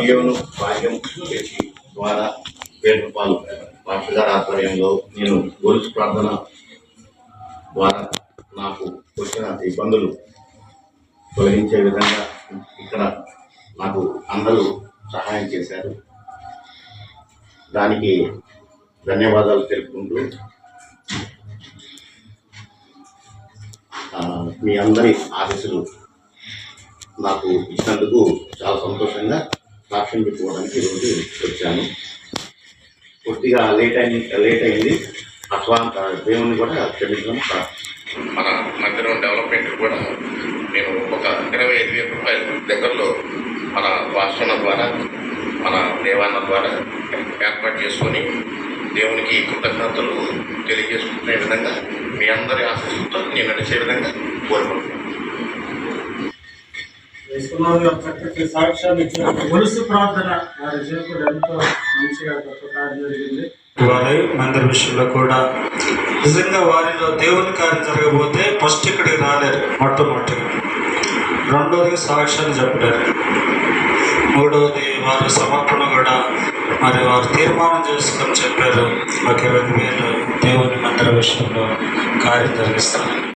జీవను భాగ్యం చేసి ద్వారా వేణుపాలు పాస్టర్ గారి ఆధ్వర్యంలో నేను గొలుసు ప్రార్థన ద్వారా నాకు వచ్చిన ఇబ్బందులు తొలగించే విధంగా ఇక్కడ నాకు అందరూ సహాయం చేశారు. దానికి ధన్యవాదాలు తెలుపుకుంటూ మీ అందరి ఆఫీసులు నాకు ఇచ్చినందుకు చాలా సంతోషంగా సాక్ష్యం పెట్టుకోవడానికి ఈరోజు వచ్చాను. పూర్తిగా లేట్ అయింది లేట్ అయింది. అస్వాంత దేవుని కూడా క్షమించడం మన మందిరం డెవలప్మెంట్ కూడా మేము ఒక ఇరవై ఐదు వేల రూపాయలు దగ్గరలో మన వాసన ద్వారా మన దేవాన్న ద్వారా ఏర్పాటు చేసుకొని దేవునికి కృతజ్ఞతలు తెలియజేసుకునే విధంగా మీ అందరి ఆశీస్సులతో నేను నడిచే విధంగా వేసుకున్నది ఒక చక్కటి సాక్ష్యాలు గొలుసు ప్రార్థన వారి జీవితంలో ఎంతో మంచిగా గొప్ప కార్యం జరిగింది. వారి మందిర విషయంలో కూడా నిజంగా వారిలో దేవుని కార్యం జరగబోతే ఫస్ట్ ఇక్కడికి రాలేరు మొట్టమొదటి. రెండోది సాక్ష్యాన్ని చెప్పలేరు మూడవది వారి సమర్పణ కూడా మరి వారు తీర్మానం చేసుకొని చెప్పారు. ఒక ఇరవై వేలు దేవుని మందిర విషయంలో కార్యం జరిగిస్తారు